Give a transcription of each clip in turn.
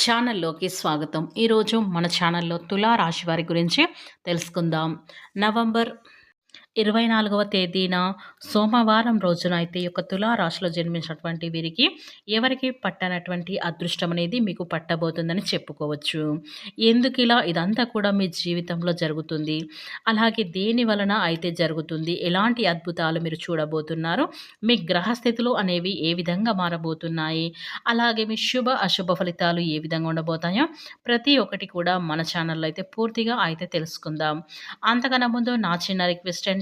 ఛానల్లోకి స్వాగతం. ఈరోజు మన ఛానల్లో తులా రాశి వారి గురించి తెలుసుకుందాం. నవంబర్ ఇరవై నాలుగవ తేదీన సోమవారం రోజున అయితే ఈ యొక్క తులారాశిలో జన్మించినటువంటి వీరికి ఎవరికి పట్టనటువంటి అదృష్టం అనేది మీకు పట్టబోతుందని చెప్పుకోవచ్చు. ఎందుకు ఇలా? ఇదంతా కూడా మీ జీవితంలో జరుగుతుంది. అలాగే దేని వలన అయితే జరుగుతుంది? ఎలాంటి అద్భుతాలు మీరు చూడబోతున్నారు? మీ గ్రహస్థితులు అనేవి ఏ విధంగా మారబోతున్నాయి? అలాగే మీ శుభ అశుభ ఫలితాలు ఏ విధంగా ఉండబోతాయో ప్రతి ఒక్కటి కూడా మన ఛానల్లో అయితే పూర్తిగా అయితే తెలుసుకుందాం. అంతకన్నా ముందు నా చిన్న రిక్వెస్ట్ అండి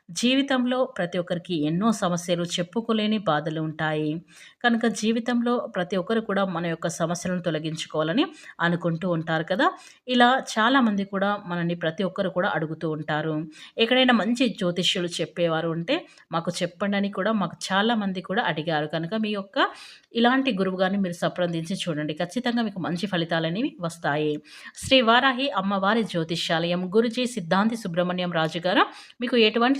జీవితంలో ప్రతి ఒక్కరికి ఎన్నో సమస్యలు చెప్పుకోలేని బాధలు ఉంటాయి. కనుక జీవితంలో ప్రతి ఒక్కరు కూడా మన యొక్క సమస్యలను తొలగించుకోవాలని అనుకుంటూ ఉంటారు కదా. ఇలా చాలామంది కూడా మనని ప్రతి ఒక్కరు కూడా అడుగుతూ ఉంటారు. ఎక్కడైనా మంచి జ్యోతిష్యులు చెప్పేవారు ఉంటే మాకు చెప్పండి అని కూడా మాకు చాలామంది కూడా అడిగారు. కనుక మీ యొక్క ఇలాంటి గురువు గారిని మీరు సంప్రదించి చూడండి. ఖచ్చితంగా మీకు మంచి ఫలితాలు అనేవి వస్తాయి. శ్రీ వారాహి అమ్మవారి జ్యోతిష్యాలయం గురుజీ సిద్ధాంతి సుబ్రహ్మణ్యం రాజు గారు మీకు ఎటువంటి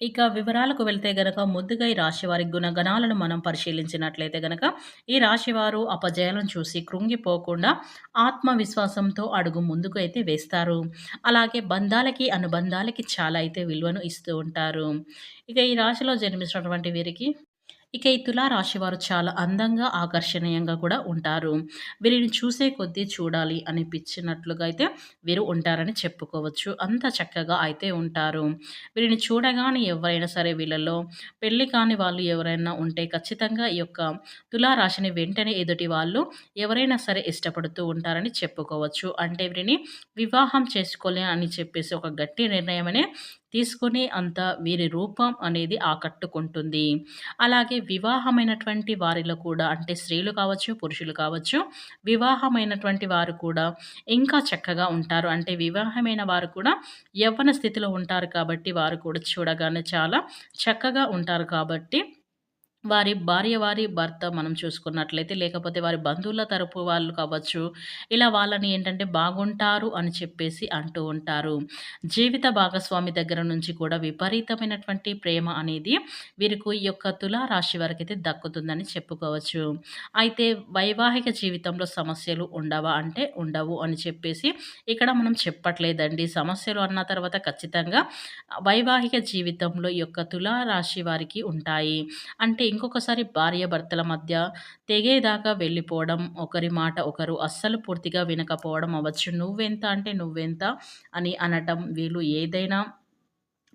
ఇక వివరాలకు వెళ్తే గనక ముద్దుగా ఈ రాశివారి గుణగణాలను మనం పరిశీలించినట్లయితే గనక ఈ రాశివారు అపజయాలను చూసి కృంగిపోకుండా ఆత్మవిశ్వాసంతో అడుగు ముందుకు అయితే వేస్తారు. అలాగే బంధాలకి అనుబంధాలకి చాలా అయితే విలువను ఇస్తూ ఉంటారు. ఇక ఈ రాశిలో జన్మించినటువంటి వీరికి ఇక ఈ తులారాశి వారు చాలా అందంగా ఆకర్షణీయంగా కూడా ఉంటారు. వీరిని చూసే కొద్దీ చూడాలి అనిపించినట్లుగా అయితే వీరు ఉంటారని చెప్పుకోవచ్చు. అంత చక్కగా అయితే ఉంటారు. వీరిని చూడగానే ఎవరైనా సరే వీళ్ళలో పెళ్ళి కాని వాళ్ళు ఎవరైనా ఉంటే ఖచ్చితంగా ఈ యొక్క తులారాశిని వెంటనే ఎదుటి వాళ్ళు ఎవరైనా సరే ఇష్టపడుతూ ఉంటారని చెప్పుకోవచ్చు. అంటే వీరిని వివాహం చేసుకోలే అని చెప్పేసి ఒక గట్టి నిర్ణయమనే తీసుకునే అంత వీరి రూపం అనేది ఆకట్టుకుంటుంది. అలాగే వివాహమైనటువంటి వారిలో కూడా అంటే స్త్రీలు కావచ్చు పురుషులు కావచ్చు వివాహమైనటువంటి వారు కూడా ఇంకా చక్కగా ఉంటారు. అంటే వివాహమైన వారు కూడా యవ్వన స్థితిలో ఉంటారు కాబట్టి వారు కూడా చూడగానే చాలా చక్కగా ఉంటారు కాబట్టి వారి భార్య వారి భర్త మనం చూసుకున్నట్లయితే లేకపోతే వారి బంధువుల తరపు వాళ్ళు కావచ్చు ఇలా వాళ్ళని ఏంటంటే బాగుంటారు అని చెప్పేసి అంటూ ఉంటారు. జీవిత భాగస్వామి దగ్గర నుంచి కూడా విపరీతమైనటువంటి ప్రేమ అనేది వీరికి ఈ యొక్క తులారాశి వారికి అయితే దక్కుతుందని చెప్పుకోవచ్చు. అయితే వైవాహిక జీవితంలో సమస్యలు ఉండవా అంటే ఉండవు అని చెప్పేసి ఇక్కడ మనం చెప్పట్లేదండి. సమస్యలు అన్న తర్వాత ఖచ్చితంగా వైవాహిక జీవితంలో ఈ యొక్క తులారాశి వారికి ఉంటాయి. అంటే ఇంకొకసారి భార్యాభర్తల మధ్య తెగేదాకా వెళ్ళిపోవడం ఒకరి మాట ఒకరు అస్సలు పూర్తిగా వినకపోవడం అవ్వచ్చు. నువ్వెంత అంటే నువ్వెంత అని అనటం వీళ్ళు ఏదైనా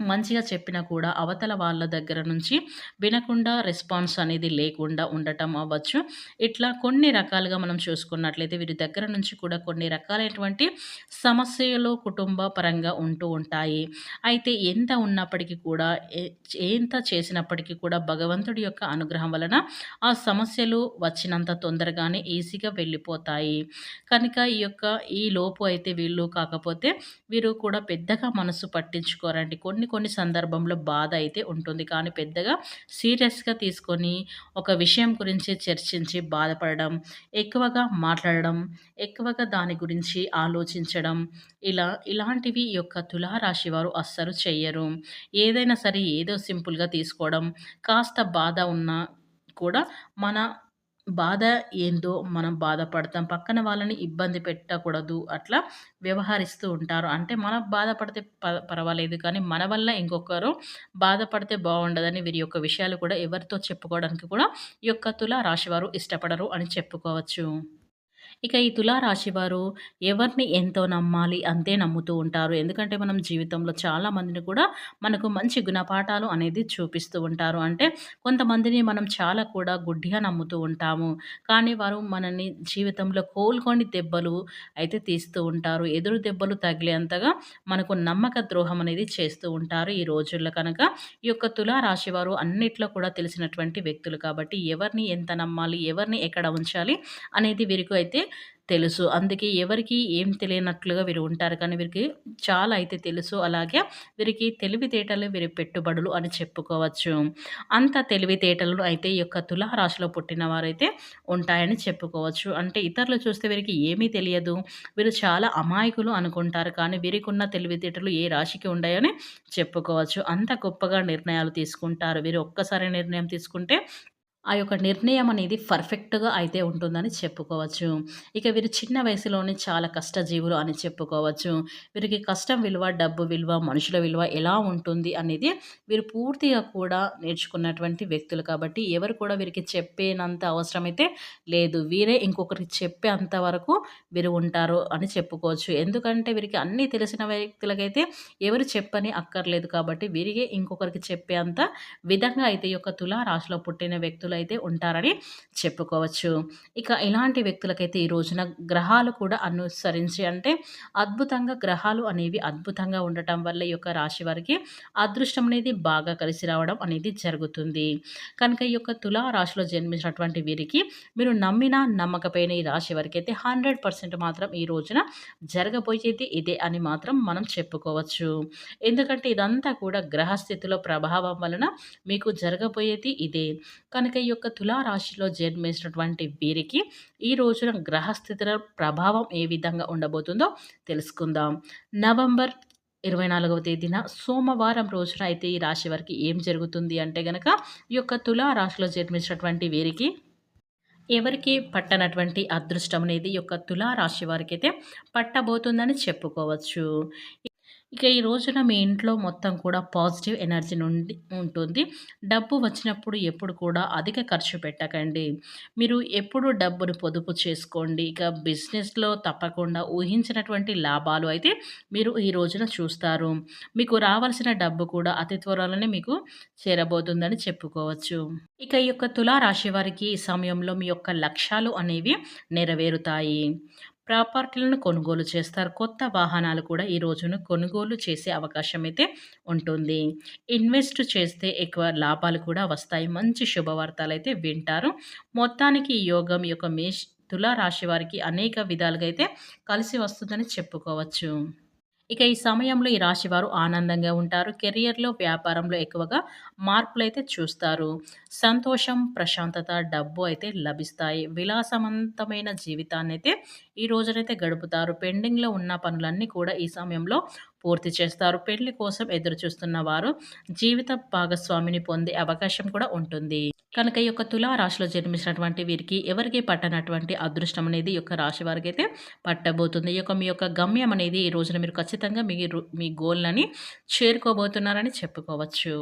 మంచిగా చెప్పినా కూడా అవతల వాళ్ళ దగ్గర నుంచి వినకుండా రెస్పాన్స్ అనేది లేకుండా ఉండటం అవ్వచ్చు. ఇట్లా కొన్ని రకాలుగా మనం చూసుకున్నట్లయితే వీరి దగ్గర నుంచి కూడా కొన్ని రకాలైనటువంటి సమస్యలు కుటుంబ పరంగా ఉంటూ ఉంటాయి. అయితే ఎంత ఉన్నప్పటికీ కూడా ఎంత చేసినప్పటికీ కూడా భగవంతుడి యొక్క అనుగ్రహం వలన ఆ సమస్యలు వచ్చినంత తొందరగానే ఈజీగా వెళ్ళిపోతాయి. కనుక ఈ యొక్క ఈ లోపు అయితే వీళ్ళు కాకపోతే వీరు కూడా పెద్దగా మనసు పట్టించుకోరండి. కొన్ని కొన్ని సందర్భంలో బాధ అయితే ఉంటుంది. కానీ పెద్దగా సీరియస్గా తీసుకొని ఒక విషయం గురించి చర్చించి బాధపడడం ఎక్కువగా మాట్లాడడం ఎక్కువగా దాని గురించి ఆలోచించడం ఇలా ఇలాంటివి యొక్క తులారాశి వారు అస్సలు చెయ్యరు. ఏదైనా సరే ఏదో సింపుల్గా తీసుకోవడం కాస్త బాధ ఉన్నా కూడా మన బాధ ఏందో మనం బాధపడతాం. పక్కన వాళ్ళని ఇబ్బంది పెట్టకూడదు. అట్లా వ్యవహరిస్తూ ఉంటారు. అంటే మనం బాధపడితే ప పర్వాలేదు. కానీ మన వల్ల ఇంకొకరు బాధపడితే బాగుండదని వీరి యొక్క విషయాలు కూడా ఎవరితో చెప్పుకోవడానికి కూడా ఈ యొక్క తుల రాశివారు ఇష్టపడరు అని చెప్పుకోవచ్చు. ఇక ఈ తులారాశి వారు ఎవరిని ఎంతో నమ్మాలి అంతే నమ్ముతూ ఉంటారు. ఎందుకంటే మనం జీవితంలో చాలామందిని కూడా మనకు మంచి గుణపాఠాలు అనేది చూపిస్తూ ఉంటారు. అంటే కొంతమందిని మనం చాలా కూడా గుడ్డిగా నమ్ముతూ ఉంటాము. కానీ వారు మనల్ని జీవితంలో కోలుకొని దెబ్బలు అయితే తీస్తూ ఉంటారు. ఎదురు దెబ్బలు తగిలేంతగా మనకు నమ్మక ద్రోహం అనేది చేస్తూ ఉంటారు ఈ రోజుల్లో కనుక. ఈ యొక్క తులారాశి వారు అన్నిట్లో కూడా తెలిసినటువంటి వ్యక్తులు కాబట్టి ఎవరిని ఎంత నమ్మాలి, ఎవరిని ఎక్కడ ఉంచాలి అనేది వీరికి అయితే తెలుసు. అందుకే ఎవరికి ఏం తెలియనట్లుగా వీరు ఉంటారు. కానీ వీరికి చాలా అయితే తెలుసు. అలాగే వీరికి తెలివితేటలు వీరి పెట్టుబడులు అని చెప్పుకోవచ్చు. అంత తెలివితేటలు అయితే ఈ యొక్క తులారాశిలో పుట్టిన వారైతే ఉంటాయని చెప్పుకోవచ్చు. అంటే ఇతరులు చూస్తే వీరికి ఏమీ తెలియదు. వీరు చాలా అమాయకులు అనుకుంటారు. కానీ వీరికి ఉన్న తెలివితేటలు ఏ రాశికి ఉన్నాయని చెప్పుకోవచ్చు. అంత గొప్పగా నిర్ణయాలు తీసుకుంటారు. వీరు ఒక్కసారి నిర్ణయం తీసుకుంటే ఆ యొక్క నిర్ణయం అనేది పర్ఫెక్ట్‌గా అయితే ఉంటుందని చెప్పుకోవచ్చు. ఇక వీరు చిన్న వయసులోనే చాలా కష్టజీవులు అని చెప్పుకోవచ్చు. వీరికి కష్టం విలువ, డబ్బు విలువ, మనుషుల విలువ ఎలా ఉంటుంది అనేది వీరు పూర్తిగా కూడా నేర్చుకున్నటువంటి వ్యక్తులు కాబట్టి ఎవరు కూడా వీరికి చెప్పేనంత అవసరమైతే లేదు. వీరే ఇంకొకరికి చెప్పే అంతవరకు వీరు ఉంటారు అని చెప్పుకోవచ్చు. ఎందుకంటే వీరికి అన్నీ తెలిసిన వ్యక్తులకైతే ఎవరు చెప్పని అక్కర్లేదు కాబట్టి వీరికే ఇంకొకరికి చెప్పేంత విధంగా అయితే ఈ యొక్క తులా రాశిలో పుట్టిన వ్యక్తులు అయితే ఉంటారని చెప్పుకోవచ్చు. ఇక ఇలాంటి వ్యక్తులకైతే ఈ రోజున గ్రహాలు కూడా అనుసరించి అంటే అద్భుతంగా గ్రహాలు అనేవి అద్భుతంగా ఉండటం వల్ల ఈ యొక్క రాశి వారికి అదృష్టం అనేది బాగా కలిసి రావడం అనేది జరుగుతుంది. కనుక ఈ యొక్క తులా రాశిలో జన్మించినటువంటి వీరికి మీరు నమ్మినా నమ్మకపోయిన ఈ రాశి వరకు అయితే హండ్రెడ్ పర్సెంట్ మాత్రం ఈ రోజున జరగబోయేది ఇదే అని మాత్రం మనం చెప్పుకోవచ్చు. ఎందుకంటే ఇదంతా కూడా గ్రహస్థితిలో ప్రభావం వలన మీకు జరగబోయేది ఇదే. కనుక ఈ యొక్క తులారాశిలో జన్మించినటువంటి వీరికి ఈ రోజున గ్రహస్థితుల ప్రభావం ఏ విధంగా ఉండబోతుందో తెలుసుకుందాం. నవంబర్ ఇరవై నాలుగవ తేదీన సోమవారం రోజున అయితే ఈ రాశి వారికి ఏం జరుగుతుంది అంటే గనక ఈ యొక్క తులా రాశిలో జన్మించినటువంటి వీరికి ఎవరికి పట్టనటువంటి అదృష్టం అనేది ఈ యొక్క తులారాశి వారికి అయితే పట్టబోతుందని చెప్పుకోవచ్చు. ఇక ఈ రోజున మీ ఇంట్లో మొత్తం కూడా పాజిటివ్ ఎనర్జీ నుండి ఉంటుంది. డబ్బు వచ్చినప్పుడు ఎప్పుడు కూడా అధిక ఖర్చు పెట్టకండి. మీరు ఎప్పుడు డబ్బును పొదుపు చేసుకోండి. ఇక బిజినెస్లో తప్పకుండా ఊహించినటువంటి లాభాలు అయితే మీరు ఈ రోజున చూస్తారు. మీకు రావాల్సిన డబ్బు కూడా అతి త్వరలోనే మీకు చేరబోతుందని చెప్పుకోవచ్చు. ఇక ఈ యొక్క తులారాశి వారికి ఈ సమయంలో మీ యొక్క లక్ష్యాలు అనేవి నెరవేరుతాయి. ప్రాపర్టీలను కొనుగోలు చేస్తారు. కొత్త వాహనాలు కూడా ఈ రోజున కొనుగోలు చేసే అవకాశం అయితే ఉంటుంది. ఇన్వెస్ట్ చేస్తే ఎక్కువ లాభాలు కూడా వస్తాయి. మంచి శుభవార్తలు అయితే వింటారు. మొత్తానికి ఈ యోగం యొక్క మేష్ తులారాశి వారికి అనేక విధాలుగా అయితే కలిసి వస్తుందని చెప్పుకోవచ్చు. ఇక ఈ సమయంలో ఈ రాశివారు ఆనందంగా ఉంటారు. కెరియర్లో వ్యాపారంలో ఎక్కువగా మార్పులైతే చూస్తారు. సంతోషం ప్రశాంతత డబ్బు అయితే లభిస్తాయి. విలాసవంతమైన జీవితాన్ని అయితే ఈ రోజునైతే గడుపుతారు. పెండింగ్లో ఉన్న పనులన్నీ కూడా ఈ సమయంలో పూర్తి చేస్తారు. పెళ్ళి కోసం ఎదురు చూస్తున్న వారు జీవిత భాగస్వామిని పొందే అవకాశం కూడా ఉంటుంది. కనుక ఈ యొక్క తులా రాశిలో జన్మించినటువంటి వీరికి ఎవరికి పట్టనటువంటి అదృష్టం అనేది ఈ యొక్క రాశి వారికి అయితే పట్టబోతుంది. ఈ యొక్క మీ యొక్క గమ్యం అనేది ఈ రోజున మీరు ఖచ్చితంగా మీ మీ గోల్ని చేరుకోబోతున్నారని చెప్పుకోవచ్చు.